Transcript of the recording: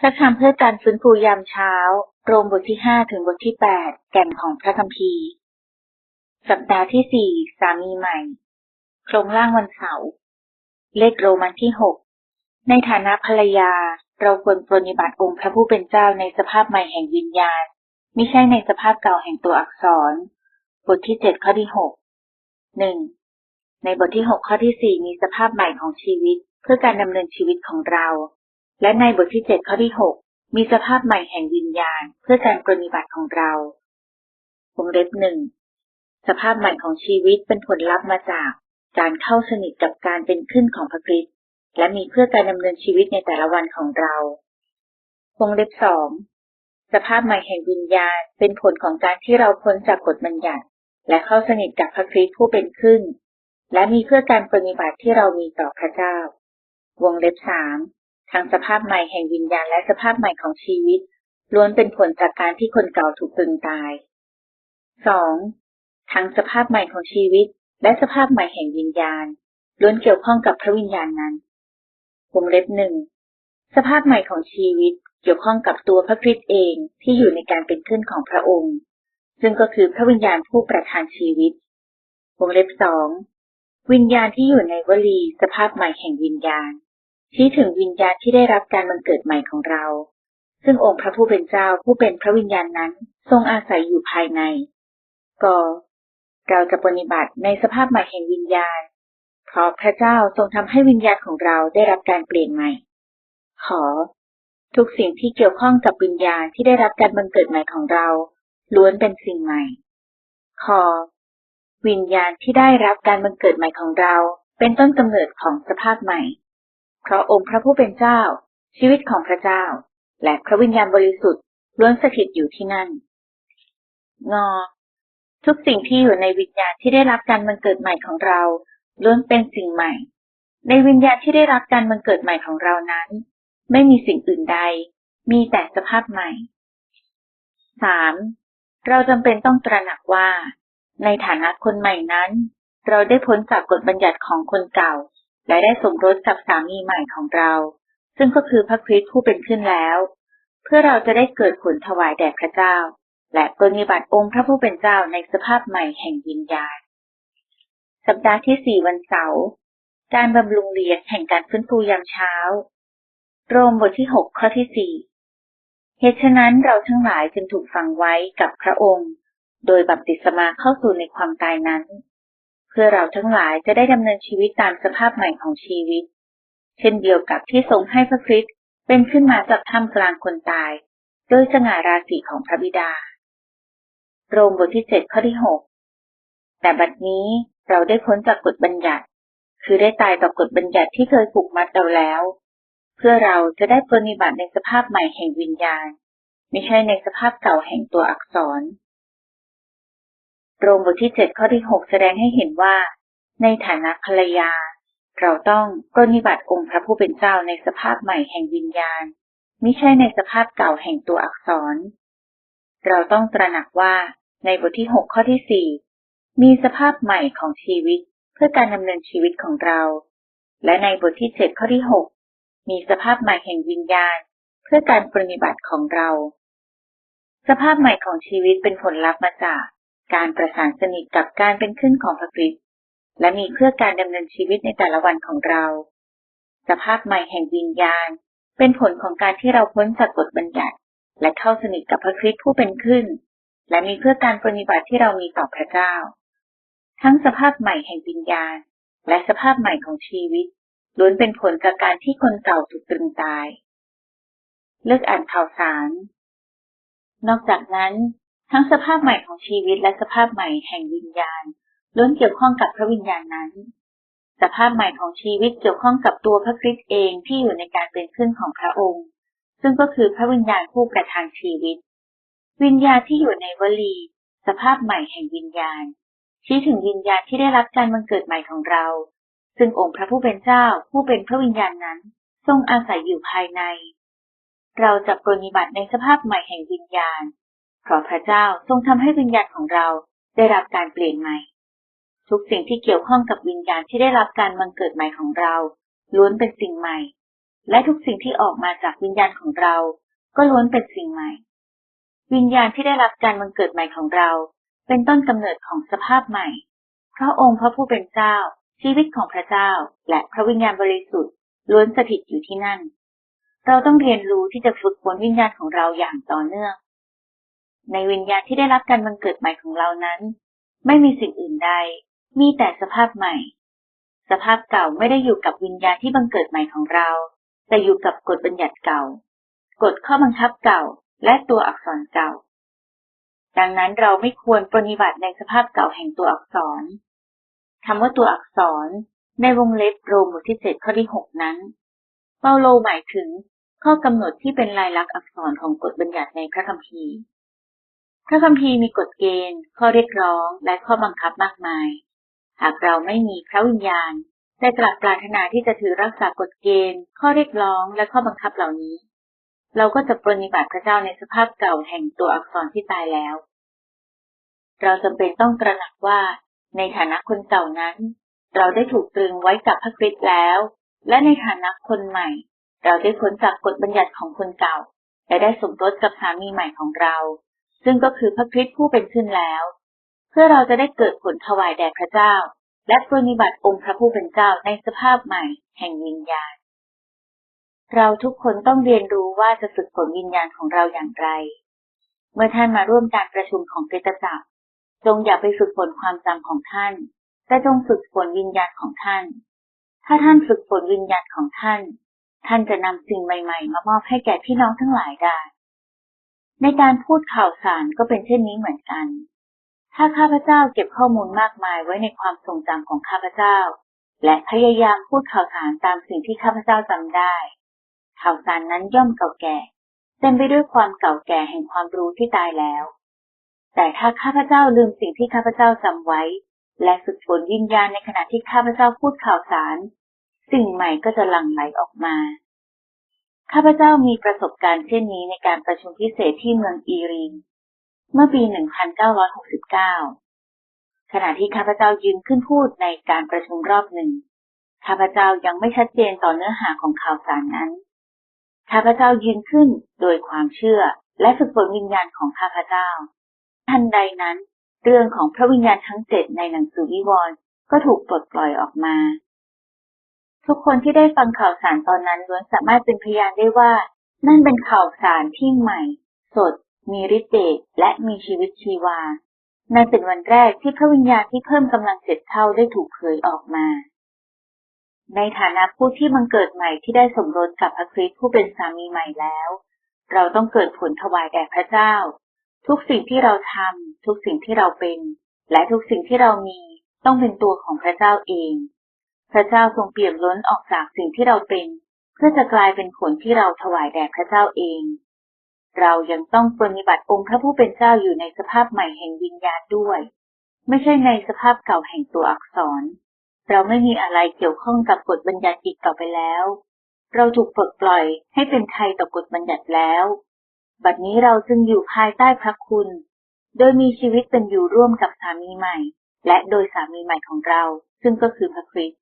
พระคำเพื่อการฟื้นฟูยามเช้า โรมบทที่ห้าถึงบทที่แปดแก่นของพระคัมภีร์ สัปดาห์ที่สี่สามีใหม่ โครงร่างวันเสาร์ เลขโรมันที่หก ในฐานะภรรยา เราควรปรนนิบัติองค์พระผู้เป็นเจ้าในสภาพใหม่แห่งวิญญาณ ไม่ใช่ในสภาพเก่าแห่งตัวอักษร บทที่เจ็ดข้อที่หก หนึ่ง ในบทที่หกข้อที่สี่มีสภาพใหม่ของชีวิต เพื่อการดำเนินชีวิตของเรา และในบทที่เจ็ดข้อที่หกมีสภาพใหม่แห่งวิญญาณ เพื่อการปรนิบัติของเราวงเล็บหนึ่งสภาพใหม่ของชีวิตเป็นผลลัพธ์มาจากการเข้าสนิทกับการเป็นขึ้นของพระคริสต์และมีเพื่อการดำเนินชีวิตในแต่ละวันของเราวงเล็บสองสภาพใหม่แห่งวิญญาณเป็นผลของการที่เราพ้นจากกฎบัญญัติ และเข้าสนิทกับพระคริสต์ผู้เป็นขึ้น และมีเพื่อการปรนนิบัติที่เรามีต่อพระเจ้า วงเล็บสาม ทั้งสภาพใหม่แห่งวิญญาณและสภาพใหม่ของชีวิต ล้วนเป็นผลจากการที่คนเก่าถูกตึงตายสองทั้งสภาพใหม่ของชีวิต และสภาพใหม่แห่งวิญญาณ ล้วนเกี่ยวข้องกับพระวิญญาณนั้นวงเล็บหนึ่งสภาพใหม่ของชีวิตเกี่ยวข้องกับตัวพระคริสต์เองที่อยู่ในการเป็นขึ้นของพระองค์ ซึ่งก็คือพระวิญญาณผู้ประทานชีวิตวงเล็บสองวิญญาณที่อยู่ในวลีสภาพใหม่แห่งวิญญาณ ชี้ถึงวิญญาณที่ได้รับการบังเกิดใหม่ของเรา ซึ่งองค์พระผู้เป็นเจ้าผู้เป็นพระวิญญาณนั้น ทรงอาศัยอยู่ภายในกเราจะปฏิบัติในสภาพใหม่แห่งวิญญาณ เพราะพระเจ้าทรงทำให้วิญญาณของเราได้รับการเปลี่ยนใหม่ ขอ ทุกสิ่งที่เกี่ยวข้องกับวิญญาณที่ได้รับการบังเกิดใหม่ของเราล้วนเป็นสิ่งใหม่ ขอ วิญญาณที่ได้รับการบังเกิดใหม่ของเรา เป็นต้นกำเนิดของสภาพใหม่ เพราะองค์พระผู้เป็นเจ้า ชีวิตของพระเจ้า และพระวิญญาณบริสุทธิ์ล้วนสถิตอยู่ที่นั่น งอ ทุกสิ่งที่อยู่ในวิญญาณที่ได้รับการบังเกิดใหม่ของเราล้วนเป็นสิ่งใหม่ ในวิญญาณที่ได้รับการบังเกิดใหม่ของเรานั้น ไม่มีสิ่งอื่นใด มีแต่สภาพใหม่ 3. เราจำเป็นต้องตระหนักว่า ในฐานะคนใหม่นั้น เราได้พ้นจากกฎบัญญัติของคนเก่า และได้สมรสกับสามีใหม่ของเรา ซึ่งก็คือพระคริสต์ผู้เป็นขึ้นแล้ว เพื่อเราจะได้เกิดผลถวายแด่พระเจ้า และปฏิบัติองค์พระผู้เป็นเจ้าในสภาพใหม่แห่งวิญญาณ สัปดาห์ที่สี่วันเสาร์การบำรุงเลี้ยงแห่งการฟื้นฟูยามเช้า โรมบทที่หกข้อที่สี่เหตุฉะนั้นเราทั้งหลายจึงถูกฝังไว้กับพระองค์ โดยบัพติศมาเข้าสู่ในความตายนั้น พื่อเราทั้งหลายจะได้ดำเนินชีวิตตามสภาพใหม่ของชีวิต เช่นเดียวกับที่ทรงให้พระคริสต์เป็นขึ้นมาจากท่ามกลางคนตาย โดยสง่าราศีของพระบิดา โรมบทที่เจ็ดข้อที่หกแต่บัดนี้เราได้พ้นจากกฎบัญญัติ คือได้ตายต่อกฎบัญญัติที่เคยผูกมัดเราแล้ว เพื่อเราจะได้ปฏิบัติในสภาพใหม่แห่งวิญญาณ ไม่ใช่ในสภาพเก่าแห่งตัวอักษร โรมบทที่เจ็ดข้อที่หกแสดงให้เห็นว่า ในฐานะภรรยา เราต้องปฏิบัติองค์พระผู้เป็นเจ้าในสภาพใหม่แห่งวิญญาณไม่ใช่ในสภาพเก่าแห่งตัวอักษร เราต้องตระหนักว่าในบทที่หกข้อที่สี่มีสภาพใหม่ของชีวิตเพื่อการดำเนินชีวิตของเรา และในบทที่เจ็ดข้อที่หกมีสภาพใหม่แห่งวิญญาณ เพื่อการปฏิบัติของเรา สภาพใหม่ของชีวิตเป็นผลลัพธ์มาจาก การประสานสนิทกับการเป็นขึ้นของพระคริสต์และมีเพื่อการดำเนินชีวิตในแต่ละวันของเรา สภาพใหม่แห่งวิญญาณ เป็นผลของการที่เราพ้นจากกฎบัญญัติ และเข้าสนิทกับพระคริสต์ผู้เป็นขึ้น และมีเพื่อการปฏิบัติที่เรามีต่อพระเจ้า ทั้งสภาพใหม่แห่งวิญญาณ และสภาพใหม่ของชีวิตล้วนเป็นผลจากการที่คนเก่าถูกตรึงตาย เลือกอ่านข่าวสาร นอกจากนั้น ทั้งสภาพใหม่ของชีวิตและสภาพใหม่แห่งวิญญาณล้วนเกี่ยวข้องกับพระวิญญาณนั้น สภาพใหม่ของชีวิตเกี่ยวข้องกับตัวพระคริสต์เองที่อยู่ในการเป็นขึ้นของพระองค์ ซึ่งก็คือพระวิญญาณผู้ประทานชีวิต วิญญาณที่อยู่ในวลี สภาพใหม่แห่งวิญญาณ ชี้ถึงวิญญาณที่ได้รับการบังเกิดใหม่ของเรา ซึ่งองค์พระผู้เป็นเจ้าผู้เป็นพระวิญญาณนั้น ทรงอาศัยอยู่ภายใน เราจะปฏิบัติในสภาพใหม่แห่งวิญญาณ เพราะพระเจ้าทรงทำให้วิญญาณของเราได้รับการเปลี่ยนใหม่ ทุกสิ่งที่เกี่ยวข้องกับวิญญาณที่ได้รับการบังเกิดใหม่ของเรา ล้วนเป็นสิ่งใหม่ และทุกสิ่งที่ออกมาจากวิญญาณของเรา ก็ล้วนเป็นสิ่งใหม่ วิญญาณที่ได้รับการบังเกิดใหม่ของเรา เป็นต้นกำเนิดของสภาพใหม่ เพราะองค์พระผู้เป็นเจ้า ชีวิตของพระเจ้า และพระวิญญาณบริสุทธิ์ล้วนสถิตอยู่ที่นั่น เราต้องเรียนรู้ที่จะฝึกฝนวิญญาณของเราอย่างต่อเนื่อง ในวิญญาณที่ได้รับการบังเกิดใหม่ของเรานั้น ไม่มีสิ่งอื่นใด มีแต่สภาพใหม่ สภาพเก่าไม่ได้อยู่กับวิญญาณที่บังเกิดใหม่ของเรา แต่อยู่กับกฎบัญญัติเก่า กฎข้อบังคับเก่า และตัวอักษรเก่า ดังนั้นเราไม่ควรปฏิบัติในสภาพเก่าแห่งตัวอักษรคำว่าตัวอักษร ในวงเล็บโรมบทที่เจ็ดข้อที่หกนั้น เปาโลหมายถึงข้อกำหนดที่เป็นลายลักษณ์อักษรของกฎบัญญัติในพระคัมภีร์ พระคัมภีร์มีกฎเกณฑ์ ข้อเรียกร้อง และข้อบังคับมากมาย หากเราไม่มีพระวิญญาณแต่กลับปรารถนาที่จะถือรักษากฎเกณฑ์ ข้อเรียกร้อง และข้อบังคับเหล่านี้ เราก็จะปรนิบัติพระเจ้าในสภาพเก่าแห่งตัวอักษรที่ตายแล้ว เราจำเป็นต้องตระหนักว่า ในฐานะคนเก่านั้น เราได้ถูกตรึงไว้กับพระคริสต์แล้ว และในฐานะคนใหม่ เราได้พ้นจากกฎบัญญัติของคนเก่า และได้สมรสกับสามีใหม่ของเรา ซึ่งก็คือพระคริสต์ผู้เป็นขึ้นแล้ว เพื่อเราจะได้เกิดผลถวายแด่พระเจ้า และปรนิบัติองค์พระผู้เป็นเจ้าในสภาพใหม่ แห่งวิญญาณ เราทุกคนต้องเรียนรู้ว่าจะฝึกฝนวิญญาณของเราอย่างไร เมื่อท่านมาร่วมการประชุมของคริตจักรจงอย่าไปฝึกฝนความจำของท่าน แต่จงฝึกฝนวิญญาณของท่าน ถ้าท่านฝึกฝนวิญญาณของท่าน ท่านจะนำสิ่งใหม่ ๆ มามอบให้แก่พี่น้องทั้งหลายได้ ในการพูดข่าวสารก็เป็นเช่นนี้เหมือนกัน ถ้าข้าพเจ้าเก็บข้อมูลมากมายไว้ในความทรงจำของข้าพเจ้า และพยายามพูดข่าวสารตามสิ่งที่ข้าพเจ้าจำได้ ข่าวสารนั้นย่อมเก่าแก่ เต็มไปด้วยความเก่าแก่แห่งความรู้ที่ตายแล้ว แต่ถ้าข้าพเจ้าลืมสิ่งที่ข้าพเจ้าจำไว้ และฝึกฝนวิญญาณในขณะที่ข้าพเจ้าพูดข่าวสาร สิ่งใหม่ก็จะหลั่งไหลออกมา ข้าพเจ้ามีประสบการณ์เช่นนี้ในการประชุมพิเศษที่เมืองอีรีนเมื่อปี 1969 ขณะที่ข้าพเจ้ายืนขึ้นพูดในการประชุมรอบหนึ่ง ข้าพเจ้ายังไม่ชัดเจนต่อเนื้อหาของข่าวสารนั้น ข้าพเจ้ายืนขึ้นโดยความเชื่อและฝึกฝนวิญญาณของข้าพเจ้า ทันใดนั้น เรื่องของพระวิญญาณทั้งเจ็ดในหนังสือวิวรณ์ก็ถูกปลดปล่อยออกมา ทุกคนที่ได้ฟังข่าวสารตอนนั้นล้วนสามารถเป็นพยานได้ว่า นั่นเป็นข่าวสารที่ใหม่ สด มีฤทธิ์เดชและมีชีวิตชีวา นั่นเป็นวันแรกที่พระวิญญาณที่เพิ่มกำลังเจ็ดเท่าได้ถูกเผยออกมา ในฐานะผู้ที่บังเกิดใหม่ที่ได้สมรสกับพระคริสต์ผู้เป็นสามีใหม่แล้ว เราต้องเกิดผลถวายแด่พระเจ้า ทุกสิ่งที่เราทำทุกสิ่งที่เราเป็น และทุกสิ่งที่เรามีต้องเป็นตัวของพระเจ้าเอง พระเจ้าทรงเปี่ยมล้นออกจากสิ่งที่เราเป็น เพื่อจะกลายเป็นผลที่เราถวายแด่พระเจ้าเอง เรายังต้องปฏิบัติองค์พระผู้เป็นเจ้าอยู่ในสภาพใหม่แห่งวิญญาณด้วย ไม่ใช่ในสภาพเก่าแห่งตัวอักษร เราไม่มีอะไรเกี่ยวข้องกับกฎบัญญัติอีกต่อไปแล้ว เราถูกปลดปล่อยให้เป็นไทยต่อกฎบัญญัติแล้ว บัดนี้เราจึงอยู่ภายใต้พระคุณ โดยมีชีวิตเป็นอยู่ร่วมกับสามีใหม่ และโดยสามีใหม่ของเรา ซึ่งก็คือพระคริสต์